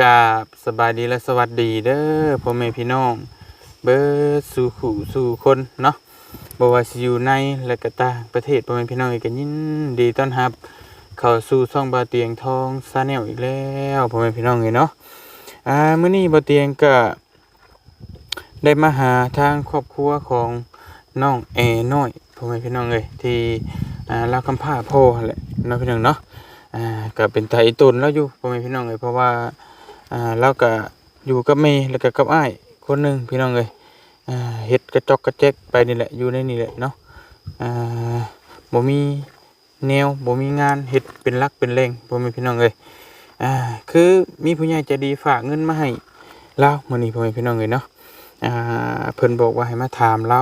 กราบสบายดีและสวัสดีเด้อพ่อแม่พี่น้อง เบิดสู่ขู่สู่คนเนาะบ่ว่าสิอยู่ในและก็ต่างประเทศพ่อแม่พี่น้องก็ยินดีต้อนรับ เข้าสู่ช่องบาเตียงทองซาแนลอีกแล้วพ่อแม่พี่น้องเลยเนาะอ่ามื้อนี้บาเตียงก็ได้มาหาทางครอบครัวของน้องแอน้อยพ่อแม่พี่น้องเอ้ยที่อ่าลาวคำผ้าพ่อแหละเนาะพี่น้องเนาะอ่าก็เป็นไทยตุนแล้วอยู่พ่อแม่พี่น้องเลยเพราะว่า อ่าเราก็อยู่กับเมย์แล้วก็กับอ้ายคนหนึ่งพี่น้องเลยอ่าเฮ็ดกระจอกกระแจกไปนี่แหละอยู่ในนี่แหละเนาะอ่าบ่มีแนวบ่มีงานเฮ็ดเป็นลักเป็นแรงพ่ม่พี่น้องเลยอ่าคือมีผู้ใหญ่ใจดีฝากเงินมาให้เรามื้อนี้พ่อแม่พี่น้องเลยเนาะอ่าเพิ่นบอกว่าให้มาถามเรา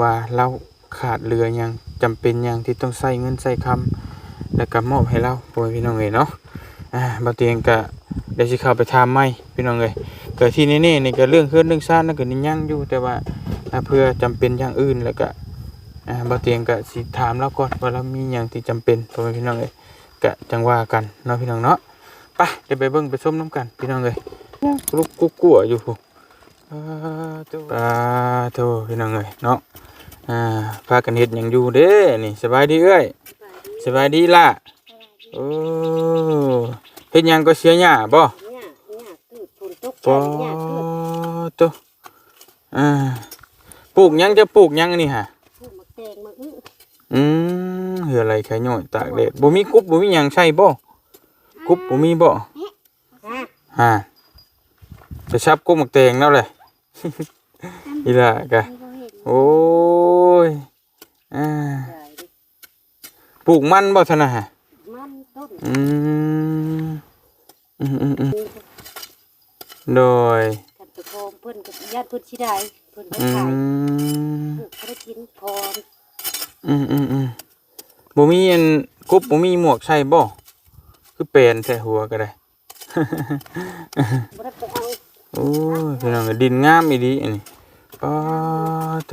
ว่าเราขาดเรือยังจำเป็นยังที่ต้องใช้เงินใช้คำแล้วก็มอบให้เราพ่อแม่พี่น้องเลยเนาะอ่าบาเตียงก็ เดี๋ยวสิเข้าไปถามไม่พี่น้องเลยเกิดที่นี่ๆนี่ก็เรื่องเครื่องเรื่องซ่านนั่นก็นี่ยังอยู่แต่ว่าเพื่อจำเป็นอย่างอื่นแล้วก็อ่าบาเตียงก็สิถามเราก่อนว่าเรามีอย่างที่จำเป็นพ่อแม่พี่น้องเลยก็จังว่ากันเนาะพี่น้องเนาะไปเดี๋ยวไปเบิ่งไปชมน้ำกันพี่น้องเลยลูกกุ๊กกัวอยู่พูปาโตปาโตพี่น้องเลยเนาะอ่าพากันเฮ็ดหยังอยู่เด้นี่สบายดีเอ้ยสบายดีล่ะโอ้ เฮ็ดหยังก็เสียหญ้าบ่เนี่ยเนี่ยคือฝนตกปอเนี่ยคือโตอ่าปลูกหยังจะปลูกหยังอันนี่ฮะ ผู้มาแตงมาอื้ออืมเหืออะไรไข่ย่อยตากแดดบ่มีกุ๊บบ่มีหยังใช่บ่กุ๊บบ่มีบ่ฮะฮะจะชับกุ๊บหมักแตงแล้วแหละ อีล่ะกะบ่เห็นโอ้ยอ่าได้ดิปลูกมันบ่ซั่นน่ะฮะมันต้น อืมอืมอืมอืมโดยกันตะโกมเพิ่นกับญาติเพิ่นสิได้เพิ่นไปอืขายมปลูกบ่ได้กินพออืมอืมอืมบ่มีอันกบบ่มีหมวกใส่บ่คือเป็นใส่หัวก็ได้ บ่ได้ไปเอาโอ้ยพี่น้องก็ดินงามอีดีอันนี้ปาโต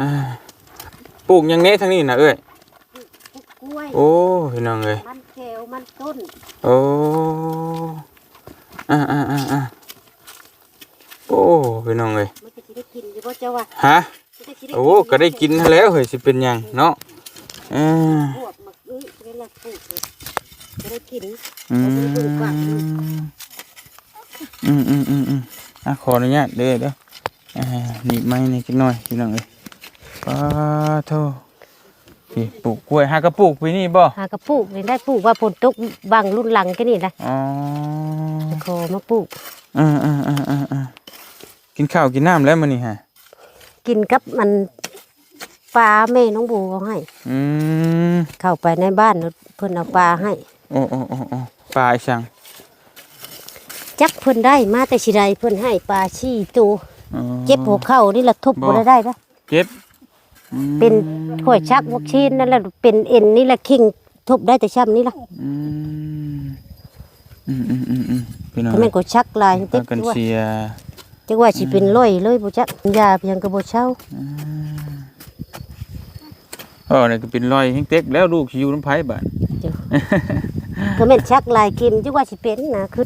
อ่าปลูกหยังแหน่ทางนี้น่ะเอ้ยปลูกกล้วย โอ้พี่น้องเอ้ยมันแขวมันต้นโอ้อ่าอ่าอ่าอ่าโอ้พี่น้องเอ้ยมันจะสิได้กินอยู่บ่เจ้าว่าฮะมันจะสิได้โอ้ก็ได้กินหั้นแล้วเฮ้ยสิเป็นหยังเนาะอ่าพวกมักอื้อเวลาปลูกเลยจะได้กินอืมอืมอืมอืมอืมอะขออนุญาตเด้อเด้ออ่าหนีบไม้นี่จักหน่อยพี่น้องเอ้ยป้าโท นี่ปลูกกล้วยหากระปลูกปีนี้บ่หากระปลูกนี่ได้ปลูกว่าฝนตกบางรุ่นหลังก็นี่นะอ๋อตะโกมาปลูกอ่าอ่าอ่าอ่าอ่ากินข้าวกินน้ำแล้วมื้อนี้ฮะกินกับมันปลาแม่น้องบูเอาให้ อืมเข้าไปในบ้านแล้วเพิ่นเอาปลาให้โอ้โอ้โอ้โอ้ปลาอีสังจักเพิ่นได้มาแต่สิใดเพิ่นให้ปลาชี้ตัวอ๋อเจ็บหัวเข่านี่ละทุบบ่บ่ได้ได้ละเจ็บอืม เป็นข่อยชักวัคซีนนั่นแหละเป็นเอ็นนี่ละคิงทุบได้แต่ช้ำนี่ละอืมอืมอืมอืมอืมพี่น้องถ้าแม่นก็ชักลายเต็พามกันตัวเสียจักว่าสิเป็นร้อยเลยบ่จักยาเพียงก็บ่เช่าเออนี่ก็เป็นรอยแห้งเต็กแล้วลูกสิอยู่น้ำไผ่บ้านก็แม่นชักลายเข็มจักว่าสิเป็นนะคือ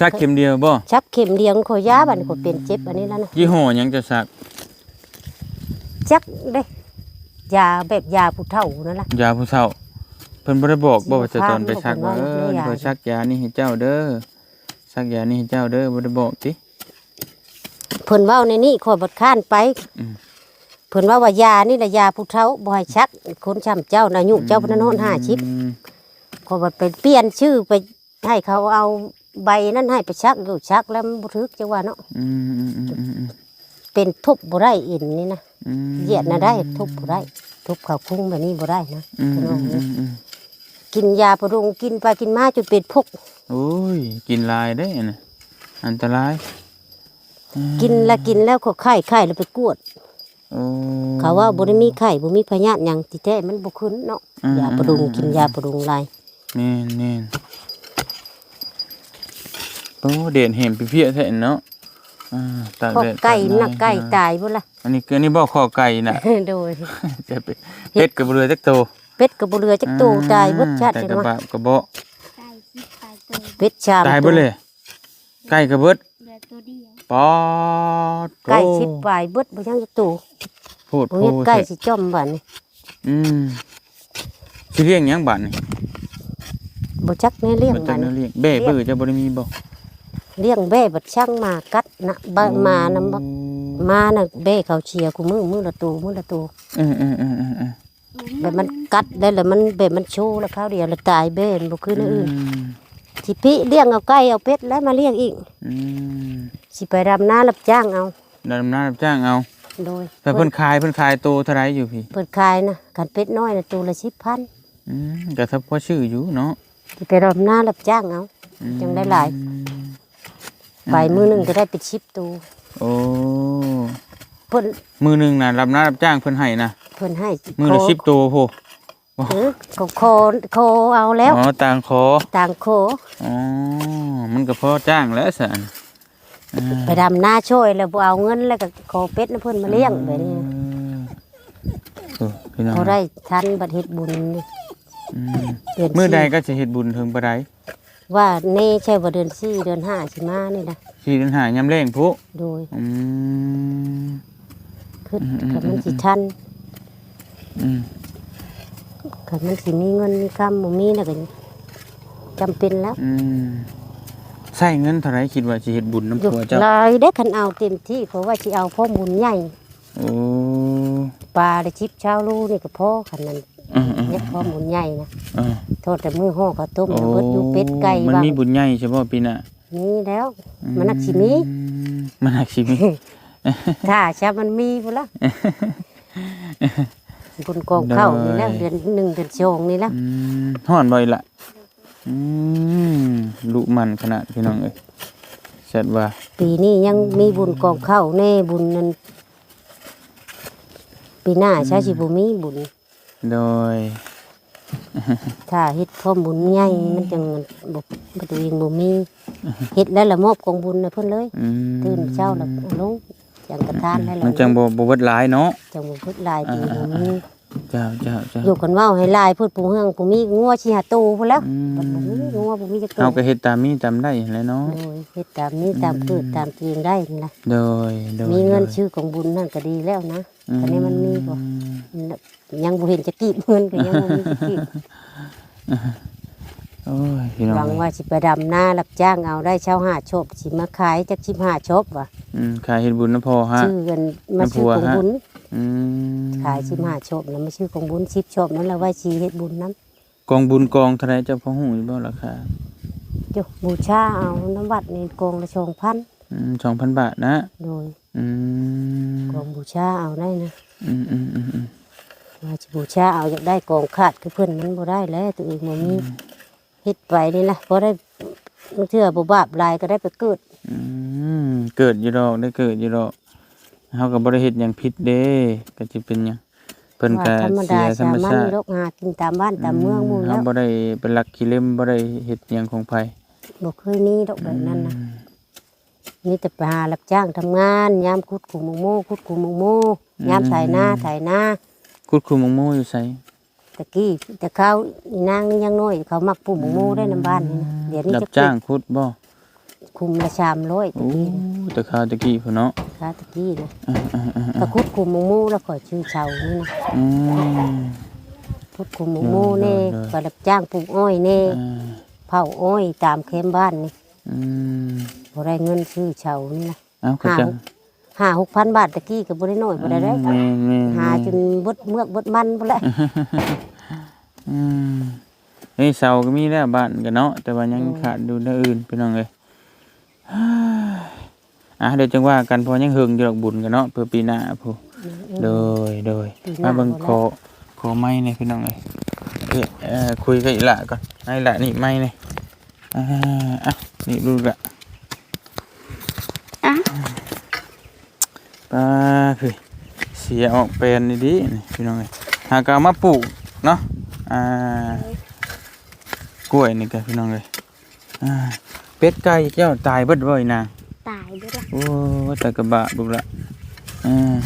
ชักเข็มเดียวบ่ชักเข็มเดียวขอยยาบัดนี้ก็เป็นเจ็บอันนี้แล้วนะยี่ห้อหยังจะสัก จักเด้ยาแบบยาผู้เฒ่านั่นล่ะยาผู้เฒ่าเพิ่นบ่ได้บอกบ่ว่าจะตอนไปชักว่าสิเอบ่อพาเพิ่นชักยานี่ให้เจ้าเด้อชักยานี่ให้เจ้าเด้อบ่ได้บอกติเพิ่นเว้าในนี้ขอยบดค้านไปอืมเพิ่นว่าว่ายานี่แหละยาผู้เฒ่าบ่ให้ชัก คนช้ำเจ้านะอายุเจ้าพนันโหนห้าชิปอืมขอยบดไปเปลี่ยนชื่อไปให้เขาเอาใบนั้นให้ไปชักอยู่ชักแล้วมันบ่ถึกจังว่าเนาะอืมอืมอืมอืมอืม เป็นทุบบ่ได้อินนี่นะอืมเหยียดน่ะได้ทุบบ่ได้ทุบเขาคุ้งแบบนี้บ่ได้นะอืมพี่น้อืองมอืมอืมกินยาประดุงกินไปกินมาจนเป็นพกโอ้ยกินลายได้น่ะอันตรายอืมกินแล้วกินแล้วก็ไข้ไข้แล้วไปกวดโอ้เขาว่าบ่ได้มีไข้บ่มีพยาธิหยังที่แท้มันบ่ขึ้นเนาะอืมยาประดุงกินยาประดุงหลายแม่นแม่นโอ้เด่นเห็นเพี้ยๆแท้เนาะ อ่าตากพวกแดดไก่ตาน่ะลายไก่ตายบ่ล่ะอันนี้คืออันนี้บ่ข้อไก่น่ะ โดย จะเป็ดเป็ดกับเรือจักโตเป็ดกับบ่เรือจักโตตายเบิดชาติแต่จังกระว่าบะกระเบาะไก่สิบไก่ตเป็ดชามตายเบิดเลย ไก่กระเบิดเหลือตัวเดียวปอดโถ่ไก่สิบปลายเบิดบ่ยังจะตู่พูดบ่พูเฮ็ดดไก่สิจ้อมบัดนี้อืมสิเลี้ยงหยังบัดนี่บ่จักแน่เลี้ยงบ่จับักดแนนี้วเลี้ยงเบ้เบื้อจะบ่ได้มีบ่ เลี้ยงแบ่บัดช่างมากัดนะบ้านมานํบ่มาน่ะแบ่เขาเชียร์กูมือมือละตูมือละตูอืมอืมอืมอืมอืมแบบมันกัดได้แล้วมันแบบมันโชว์แล้วเขาวเดียวแล้วตายแบ่มันบ่คืออนอื่นอืมสิพี่เลี้ยงเอาไก่เอาเป็ดแล้วมาเลี้ยงอีกอืมสิไปดำนารับจ้างเอาดำน้ารับจ้างเอา โดยแต่เพิ่นขายเพิ่นขายโตเท่าไรอยู่พี่เปิดขายนะกันเป็ดน้อยนะตัวละ10,000อืมก็ทับพอชื่ออยู่เนาะสิไปดำนารับจ้างเอา อืมจังได้หลาย ไปมือหนึงก็ได้เป็น10ตัวโอ้เพิ่นมือหนึงน่ะรับน้ารับจ้างเพิ่นให้นะเพิ่นให้มือละโค10ตัวโพเออก็โคโคเอาแล้วอ๋อต่างขอต่างโคอ๋อมันก็พอจ้างแล้วสันอ่าไปดำนาช่วยแล้วบ่เอาเงินแล้วก็ขอเป็ดนะเพิ่นมาเลี้ยงแบบนี้เออพี่น้องเขาได้ทันบัดเฮ็ดบุญนี่อืมเดือนมื้อใดสี่ก็สิเฮ็ดบุญถึงบ่ได้ ว่าเน่ใช่ว่าเดือนสี่เดือนห้าสิมานี่นะสิเดินหายามแรงพุโดยอืมคืออืมอืมคันมันสิทันอืมคันมันสิมีเงินมีคำบ่มีน่ะก็จำเป็นแล้วอืมใช้เงินเท่าไหร่คิดว่าสิเฮ็ดบุญนำอยู่ผัวเจ้าหลายเด้คันเอาเต็มที่เพราะว่าสิเอาพ่อบุญใหญ่โอ้ปลาได้ชิบเช้าลูนี่ก็พอคันนั้น อืมอืมเนี่ยพ่อบุญใหญ่นะอ่าโทษแต่มือห่อข้าวต้มโอ้เบิดอยู่เป็ดไก่มันบ้างมีบุญใหญ่ใช่บ่ปีหน้านี่แล้ว มันนักสิมี อืมมันนักสิมี ถ้าชามันมีพุ่นละบุญกองเข้านี่แล้วเดือนหนึ่งเดือนสองนี่แล้วอืมฮ้อนบ่อยละอืมลุมันขนาดพี่น้องเอ้ยเสร็จว่าปีนี้ยังมีบุญกองเข้าแน่บุญนั้นปีหน้าชาชิบุมีบุญ โดยถ้าเฮ็ดพร้อมบุญใหญ่มันจังบ่บ่ตัวเองบ่มีเฮ็ดแล้วละมอบกองบุญให้เพิ่นเลยอืมตื่นเช้าแล้วเอาลงจังกระทานได้แล้วมันจังบ่บ่เบิดหลายเนาะจังบ่เพิ่นหลายปีบ่มีเจ้าเจ้าเจ้าอยู่กันเว้าให้หลายเพิ่นปูเฮืองปูมีงัวสิหาตูพุ่นแล้วอืมบัดบ่มีงัวบ่มีจักตูเฮาก็เฮ็ดตามมีตามได้แหล้วเนาะโดยเฮ็ดตามนี้ตามเกิดตามเกียงได้นี่ล่ะโดยโดยมีเงินโดยชื่อของบุญนั่นก็ดีแล้วนะอื ตอนนี้มันมีบ่ยังบ่เห็นจะกีบเงินก็ยังบ่มีจะกีบโอ้ยพี่น้องหวังว่าสิไปดำนารับจ้างเอาได้เช่าหาชบสิมาขายจักสิบห้าชบว่ะอืมขายเฮ็ดบุญนะพ่อฮะชื่อกันมาชื่อของบุญอืมขายสิบห้าชบแล้วมาชื่อของบุญสิบชบนั่นแหละไว้ชีเฮ็ดบุญนํกองบุญกองเท่าไหร่เจ้าพ่อฮู้อยู่บ่ราคาจุบูชาเอาน้ำวัดนี่กองละชองพันอืม2,000บาทนะ โดย อืม กองบูชาเอาได้นะอืมอืมอืมอืมว่าสิบูชาเอาอยากได้กองขาดคือเพิ่นมันบ่ได้แล้วตัวเองบ่มีเฮ็ดไปนี่ล่ะบ่ได้บางเทื่อบ่บาปหลายก็ได้ไปเกิดอืมเกิดอยู่ดอกได้เกิดอยู่ดอกเฮาก็บ่ได้เฮ็ดหยังผิดเด้ก็สิเป็นหยังเพิ่นก็ว่าธรรมเสีดายธรรสามมัญชาติโรคหากินตามบ้านตามเมืองหมู่เฮาแล้วบ่ได้เป็นลักขี้เล่มบ่ได้เฮ็ดหยังของไผบ่เคยมีดอกแบบนั้นนะ มีแต่ไปหารับจ้างทำงานยามขุดขุมโมขุดขุมโมยามไถนาไถนาคุดคุมงโมอยู่ไสตะกี้แต่เขาอีนางนี่ยังน้อยเขามักปลูกหมงโมได้น้ำบ้านนี่นะเดี๋ยวนี้รับจะจ้างคุดบ่คุมละชามร้อยตะโอ้กี้นะแต่ข้าวตะกี้พุ่นเนาะค้าตะกี้นะอ่าๆก็ขุดขุมหมงโมแล้วก็ชื่อเชานี่นะๆอืมขุดขุมหมงโมเน่ได้ได้ก็รับจ้างปลูกอ้อยเน่อ่าเผาอ้อยตามเข้มบ้านนี่อืม บ่ได้เงินชื่อเชานี่นะเอาก็จังห้าหกพันบาทตะกี้ก็บ่ได้น้อยบ่ได้ได้แม่นแม่นหาจนเบดเมือกเบดมันพุ่นแหละอืมเฮ้ยเสาก็มีแล้วบ้านกันเนาะแต่ว่ายังขาดดูเรื่องอื่นพี่น้องเอ้ยอะเดี๋ยวจังว่ากันเพอยังเฮิงอยู่ดอกบุญกันเนาะเพื่อปีหน้าผู้โดยโดยปีหน้ามาเบิ่งบ่แล้วขอขอไม้นี่พี่น้องเอ้ยเอ้ยเอ่อคุยกับอีหละก่อนไอ้ละนี่ไม้นี่อ่าอะนี่ดูละอะ ปลาคือเสียออกเป็นดีๆนี่พี่น้องเอ้ยหากเอามาปลูกเนาะอ่ากล้วยนี่กันพี่น้องเอ้ยอ่าเป็ดไก่เจ้าตายเบิดบ่อยนางตายด้วยล่ะโอ้แต่กระบะบุกละอ่า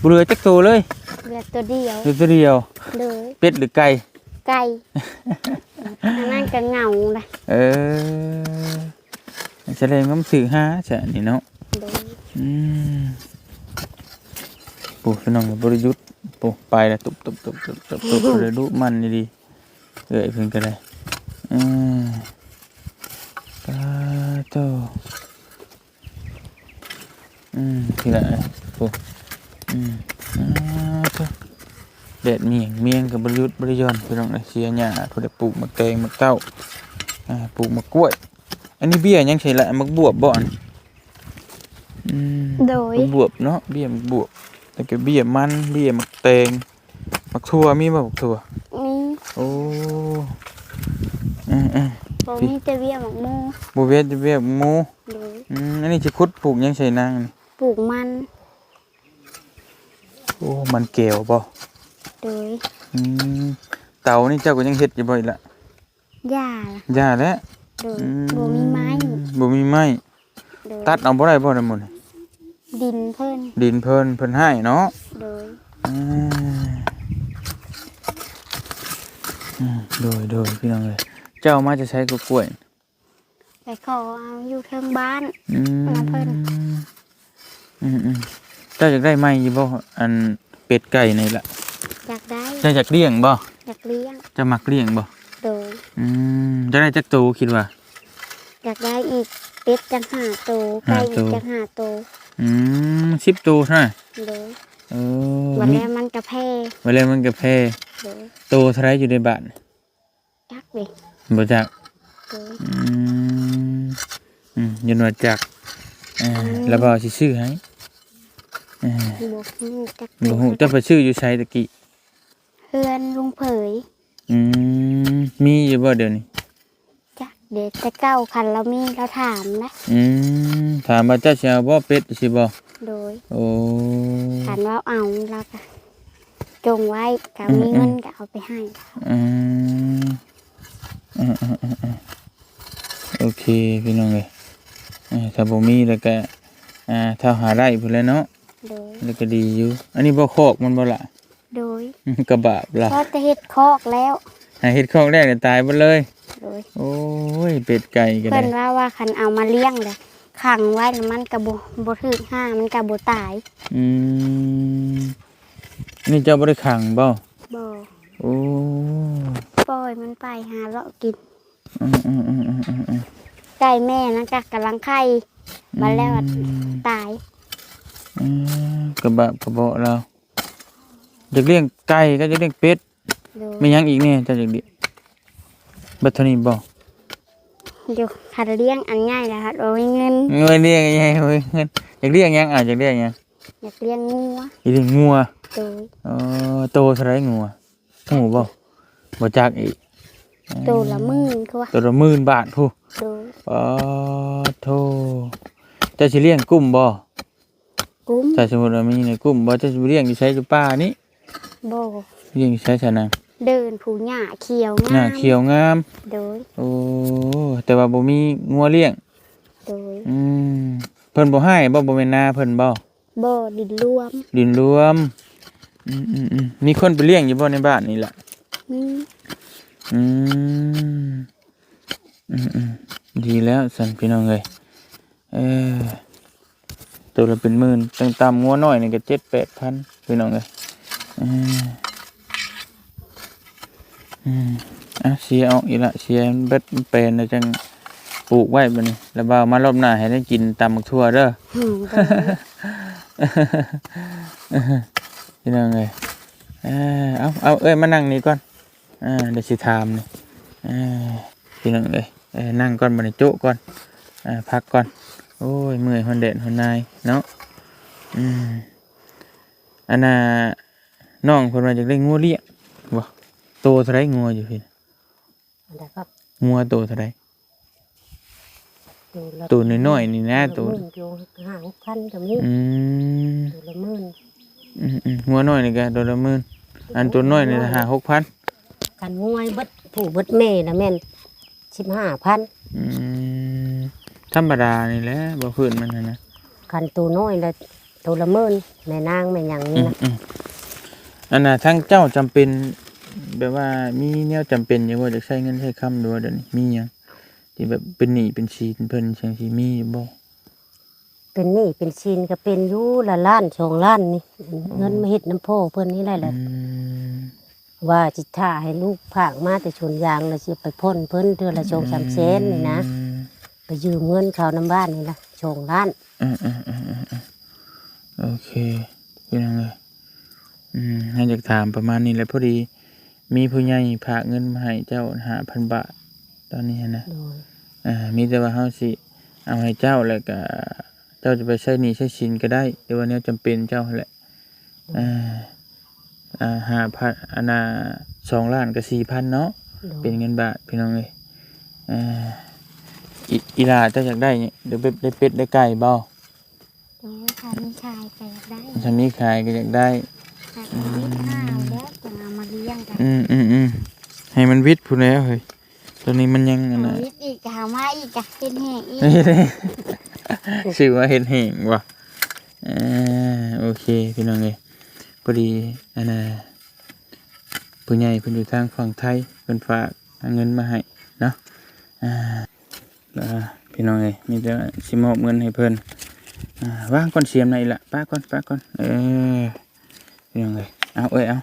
บุเรือจักตัวเลยเหลือตัวเดียวเรือตัวเดียวเลยเป็ดหรือไก่ไก่อันนั่นก็เหงาเลยเออแสดงว่ามันสื่อหาใช่นี่เนาะโดยอืม ปู่พี่น้องบริยุทธ์ปู่ไปแล้วตุบตุบตุบตุบตุบตุบเลยดูมันนี่ดีเอ้ยเพิ่นก็ได้อืมตาโตอืมที่ไหนปู่อืมอ่าโตแดดเมียงเมียงกับบริยุทธ์บริยอนพี่น้องเอ้ยเสียหญ้าเพิ่นได้ปลูกมะแตงมะเต้าอ่าปลูกมะกล้วย อันนี้เบี้ยยังใช่ละมักบวบบ่อนอืมโดยมักบวบเนาะเบี้ยมักบวบ แล้วก็เบี้ยมันเบี้ยมักแตงมักทั่วมีบ่มักทั่วมีโอ้อืมอืมผมมีแต่เบี้ยหมกโมบ่เวียดเบี้ยหมูโดยอืมอันนี้สิขุดปลูกยังใช่นางนี่ปลูกมันโอ้ มันแก้วบ่โดยอืมเต่านี่เจ้าก็ยังเฮ็ดอยู่บ่อีกละหญ้าล่ะย่าแล้วโดยอืบ่มีไม้บ่มีไม้โดยตัดเอาบ่ได้บ่ได้หมดนี่ ดินเพิ่นดินเพิ่นเพิ่นให้เนาะโดยอืมอืมโดยโดยพี่น้องเลยเจ้ามาจะใช้กล้วยไปขอเอาอยู่เทิงบ้านอืมมาเพิ่น อืมอืมเจ้าอยากได้ไหมยี่บ่อันเป็ดไก่นี่ล่ะอยากได้เจ้าอยากเลี้ยงบ่อยากเลี้ยงเจะมักเลี้ยงบ่โดยอืมจะได้จักตูคิดว่า อยากได้อีกเป็ดจังหาโตไก่ห้าอีตัวกจังหาโต อืมสิบตูใช่ไหมโดยเออวันมีแรกมันกระเพาเวลามันกับแพโดยโตเท่าไรอยู่ในบ้านจักเลยบ่จักโดยอืมอืมยันว่าจักเออแล้วบ่สิซื้อให้เออบอกฮู้จักบ่ฮู้แต่ไปซื้ออยู่ไสตะกี้ เพื่อนลุงเผย อืมมีอยู่บ่เดี๋ยวนี้จัก เด็กแต่เก้าคันเรามีเราถามนะอืมถามว่าเจ้าสิเอาบ่เป็ดสิบ่โดยโอ้คันว่าเอาแล้วก็จงไว้กับอืมมีเงินก็เอาไปให้อืมอืมอืมอืมอืมโอเคพี่น้องเอ้ยเออถ้าบ่มีแล้วก็อ่าถ้าหาได้พุ่นแหล้วเนาะโดยแล้วก็ดีอยู่ อันนี้บ่คอกมันบ่ล่ะ โดยกระบาบล่ะเพราะจะเฮ็ดคอกแล้วหาเฮ็ดคอกแรกก็ตายหมดเลย โดยโอ้ยเป็ดไก่ก็เพื่ได้อนว่าว่าคันเอามาเลี้ยงเลยขังไว้แล้วมันกระบบ่ถึกห้ามันกระบตายอืมนี่เจ้าบ่ได้ขังบ่บ่โอ้ปล่อยมันไปหาเลาะกินอืมอืมอืมอืมอืมอืมไก่แม่นะก็กำลังไข่มาแล้วอะอืมตายอืมกระบะกระเบาะเราอยากเลี้ยงไก่ก็จะเลี้ยงเป็ดโดยไม่ยังอีกเนี่ยจะอยากเลี้ยง บัดเทานี้บ่เดี๋ยวคันเลี้ยงอันง่ายแล้วครับโอ้ยเงินเงินเลี้ยงยังไงเฮ้ยเงินอยากเลี้ยงยังอะอยากเลี้ยงยังอยากเลี้ยงงัวอยากเลี้ยงงัวโดยเออโตเท่าไรงัวหูบ่บ่จักอีกตัวละหมื่นคือว่าตัวละหมื่นบาทผู้โดยอ๋อโธ่เจะสิเลี้ยงกุ้มบ่กุ้มถ้าสมมุติว่ามีในกุ้มบ่เจะสิเลี้ยงอยู่ใช้อยู่ป่านี่โบเลี้ยงอยู่ใช้ชะนัง เดินผูหญ้าเขียวหงาน้ามเขียวงาม โดยโอ้แต่ว่าบ่มีงัวเลี้ยง โดยอืมเพิ่นบ่ให้บ่บ่แม่นนาเพิ่นบ่โบดินรวมดินรวมอืมอืมอืมมีคนไปเลี้ยงอยู่บ่ในบ้านนี่ล่ะ นี่อืมอืมอืมดีแล้วสันพี่น้องเอ้ยเออตัวละเป็นหมื่นตั้งตามงัวน้อยนี่ก็เจ็ดแปดพันพี่น้องเอ้ยอืม อืมอะเสียเอาอีกละเสียมันเบ็ดมันเป็นแล้วจังปลูกไว้บัดนี้แล้วบ่าวมารอบหน้าให้ได้กินตำบักทั่วเด้อหืมโดยพี่น้องเอ้ยเออเอาเอาเอ้ยมานั่งนี่ก่อนอ่าเดี๋ยวสิถามนี่เออพี่น้องเอ้ยเออนั่งก่อนบัดนี้โจ๊ะก่อนอ่าพักก่อน โอ้ยเมื่อยหอนเด่นหอนนายเนาะอืมอันน่ะน้องเพิ่นว่าจะได้งัวเลี้ยงบ่ โตเท่าไรงัวอยู่พี่นะครับงัวโตเท่าไรตัวละตัวน้อยๆนี่นะตัว หมื่นตัวห้าหกพันก็มีอืมตัวละหมื่นอืมอืมงัวน้อยนี่ก็ตัวละหมื่นอันตัวน้อยนี่ห้าหกพันกันงวยเบิดผู้เบิดแม่นะแม่นสิบห้าพันอืมธรรมดานี่แหละบ่พื้นมันนะนะกันตัวน้อยละตัวละหมื่นแม่นางแม่หยังอืนี่มนะอืมอันน่ะทั้งเจ้าจำเป็น แบบว่ามีแนวจำเป็นอยู่บ่จะใช้เงินใช้คำดูว่าเดี๋ยวนี้มีหยังที่แบบเป็นหนี้เป็นชีนเพิ่นจังซี่มีอยู่บ่เป็นหนี้เป็นชินก็เป็นอยู่ละล้านสองล้านนี่เงินมาเฮ็ดน้ำพ่อเพิ่นนี่แหละแหละอืมว่าจิท่าให้ลูกผากมาแต่ชนยางแล้วสิไปพ่นเพิ่นเดือนละชงสามเซนนี่นะอืมไปยืมเงินเขาน้ำบ้านนี่ละชงล้านอืมอืมอืมอืมอืมโอเคเป็นยังไงอืมให้อยากถามประมาณนี้แหละพอดี มีผู้ใหญ่ฝากเงินมาให้เจ้าห้าพันบาท ตอนนี้นะโดยอ่ามีแต่ว่าเฮาสิ เอาให้เจ้าแล้วก็เจ้าจะไปใช้หนี้ใช้สินก็ได้แต่ว่าแนวจำเป็นเจ้าหั่นแหละอ่าอ่าห้าพันอันน่ะสองล้านกับสี่พันเนาะโดยเป็นเงินบาทพี่น้องเลยอ่าอีอีหลาเจ้าอยากได้เนี่ยเดี๋ยวไปได้เป็ดได้ไก่บ่โดยค่ะมีชายก็อยากได้ถ้ามีขายก็อยากได้ค่ะมีข้า ยงกันอืมอืมอืมให้มันวิทย์พูนแล้วเฮ้ยตัวนี้มันยังอันเอาน่ะวิทย์อีกหามาอีกอะเป็นแห้งอีกนี่เลยชื่อว่าเห็ดเหงว่ะอ่าโอเคพี่น้องเลยพอดีอันน่ะผู้ใหญ่เพิ่นอยู่ทางฝั่งไทยเพิ่นฝากเงินมาให้เนาะอ่าแล้วพี่น้องเลยมีแต่สิมอบเงินให้เพิ่นอ่าวางก่อนเสียมในอยละป้าก่อนป้าก่อนเออพี่น้องเลยเอาเอ้ยเอา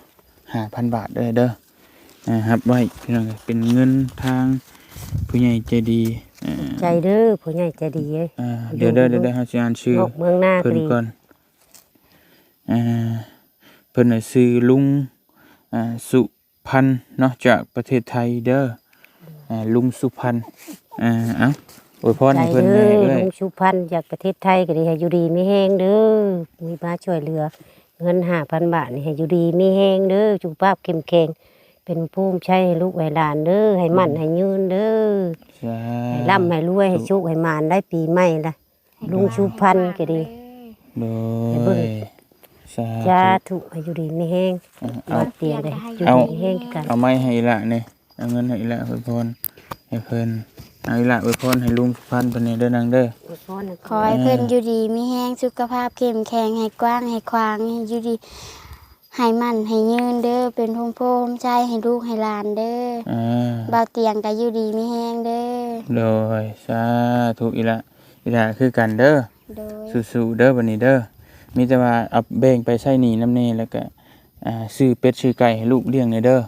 ห้าพันบาทเด้อเด้ออ่าครับไว้พี่น้องเลยเป็นเงินทางผู้ใหญ่ใจดีอ่าใจเด้อผู้ใหญ่ใจดีเอ้ยอ่าเดี๋ยวเด้อเดี๋ยวเด้อเฮาสิอ่านชื่อนอกเมืองหน้าเพิ่นกรีก่อนอ่าเพิ่นน่ะชื่อลุงอ่าสุพันธ์เนาะจากประเทศไทยเด้ออ่าลุงสุพันธ์อ่าเอ้าอวยพรใจให้เพิ่นเด้แม่อเอ้ยลุงชุพันธ์จากประเทศไทยก็ดีให้อยู่ดีมีแห้งเด้อมีมาช่วยเหลือ เงินห้าพันบาทนี่ให้อยู่ดีมีแห้งเด้อสุขภาพเข้มแข็งเป็นภูมิใช้ให้ลูกให้หลานเด้อให้มั่นให้ยืนเด้อสาให้ร่ำให้รวยให้ชุกให้มานได้ปีใหม่ละลุงชุพันธ์ก็ดีโดให้เบิ่ยงสาจ้าธุถูกให้อยู่ดีมีแห้งเอาบาดเตียงได้อยู่เอาดีมีแห้งคือกันเอาไม้ให้อีละนี่เอาเงินให้อีละอวยพรให้เพิ่น เอาอีละอวยพรให้ลุงสุพันธ์เพิ่นนี่เด้อนางเด้อขอให้เพิ่นอยู่ดีมีแห้งสุขภาพเข้มแข็งให้กว้างให้ควางให้อยู่ดีให้มั่นให้ยืนเด้อเป็นพงโพมใจให้ลูกให้หลานเด้ออ่า เบาเตียงก็อยู่ดีมีแห้งเด้อโดยสาธุอีละอีละคือกันเด้อ โดยสู้ๆเด้อบัดนี้เด้อ มีแต่ว่าเอาแบ่งไปใช้หนี้น้ำเนแล้วก็อ่าซื้อเป็ดซื้อไก่ให้ลูกเลี้ยงในเด้อ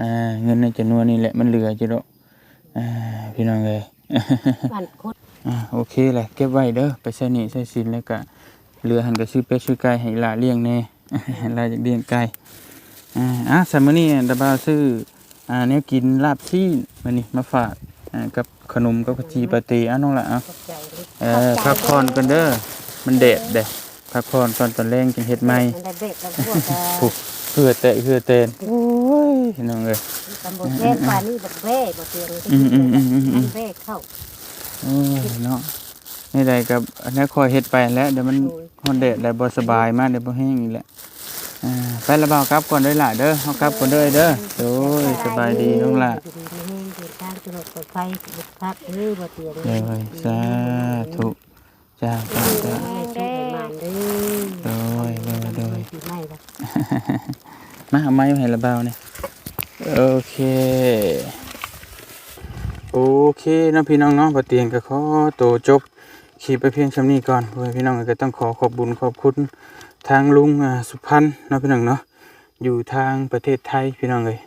อ่าเงินในจำนวนนี้แหละมันเหลือจิโดอก อ่าพี่น้องเลยบ้านคุดอ่าโอเคแหละเก็บไว้เด้อไปใช้หนี้ใช้สินแล้วก็เหลือหันก็ซื้อเป็ดซื้อไก่ให้หลานเลี้ยงแน่หลานอยากเลี้ยงไก่อ่าอะสามมื้อนี้ตาบ่าวซื้ออ่าแนวกินลาบชีนมื้อนี้มาฝากอ่ากับขนมกับกะทิปาเต้อะน้องละอะขอบใจเลยเออพักผ่อนกันเด้อมันเด็ดเด้พักผ่อนก่อนตอนแรงจึงเฮ็ดใหม่มันได้เบ็ดแล้วพวกอ่าผู้ เพื่อเตะเพื่อเตนโอ้ยน้องเอ้ยตำบลแม่ป่านี่บักเบ้บ่เตียงอืมอืมอืมอืมอืมเบ้เข้าโอ้ยเนาะนี่ใดกับอันนี้คอยเฮ็ดไปแล้วเดี๋ยวมันฮอนเด็ดแล้วบ่สบายมากเดี๋ยวบ่แห้งอีกแล้วอ่าไปละบ่าวกลับก่อนเด้อล่ะเด้อเฮากลับก่อนเด้อเด้อโอ้ยสบายดีน้องล่ะอยู่ดีมีแห้งเดินทางตลอดปลอดภัยบุกพักเด้อบ่เตียงเลยสาธุจ้าจ้าจ้า มาเอาไม้มาให้ระเบาเนี่ยโอเค โอเคเนาะพี่น้องเนาะปเตียงก็ขอตัวจบคลิปไปเพียงชำนี้ก่อนเพื่อพี่น้องก็ต้องขอขอบบุญขอบคุณทางลุงสุพันธ์เนาะพี่น้องเนาะอยู่ทางประเทศไทยพี่น้องเลย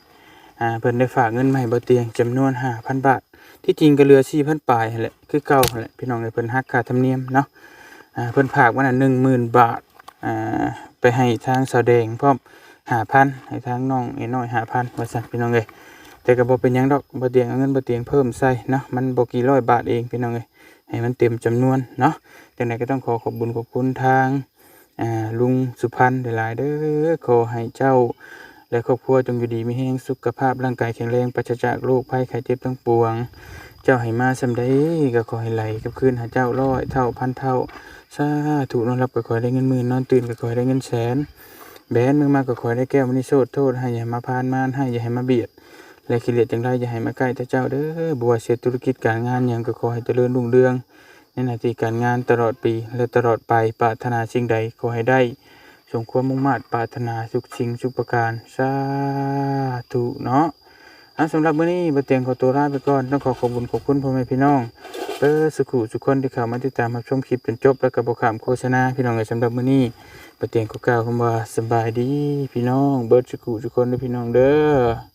อ่าเพิ่นได้ฝากเงินมาให้บ่เตียงจำนวน5,000 บาท ที่จริงก็เหลือ4,000ปลายแหละคือเก่าแหละพี่น้องเลยเพิ่นหักค่าธรรมเนียมเนาะอ่าเพิ่นฝากมาน่ะ10,000 บาทอ่า ไปให้ทางสาวแดงพร้อมหาพันให้ทางน้องไอ้น้อยหาพันว่าสั่นพี่น้องเลยแต่ก็บ่เป็นยังดอกบ่เตียงเอาเงินบ่เตียงเพิ่มใส่เนาะมันบ่กี่ร้อยบาทเองพี่น้องเลยให้มันเต็มจำนวนเนาะจังไดก็ต้องขอขอบคุญขอบคุณทางอ่าลุงสุพันธ์หลายๆเด้อขอให้เจ้า และครอบครัวจงอยู่ดีมีแรงสุขภาพร่างกายแข็งแรงปราศจากโรคภัยไข้เจ็บทั้งปวง เจ้าให้มาสำใดก็ขอให้ไหลกับคืนหาเจ้าร้อยเท่าพันเท่า สาธุนอนรับก็ขอได้เงินหมื่นนอนตื่นก็ขอได้เงินแสน แบนมึงมากก็ขอได้แก้วมันนี่โทษโทษให้อย่ามาพานมานให้อย่าให้มาเบียดและขี้เลียดจังไรอย่าให้มาใกล้ต่เจ้าเด้อบัวเสียธุรกิจการงานอย่างก็ขอให้เจริญรุ่งเรือง ในหน้าที่การงานตลอดปีและตลอดไปปรารถนาสิ่งใดขอให้ได้สมความมุ่งมา่ปรารถนาสุขชิงสุขประการสาธุเนาะ อะสำหรับมื้อนี้บ่เตียงขอตัวลาไปก่อนต้องขอขอบคุณขอบคุณพ่อแม่พี่น้องเออสุขุสุขคนที่เข้ามาติดตามรับชมคลิปจนจบแล้วก็บ่ข้ามโฆษณาพี่น้องเอ้ยสำหรับมื้อนี้บ่เตียงก็กล่าวคำว่าสบายดีพี่น้องเบิดสุขุสุขคนเด้อพี่น้องเด้อ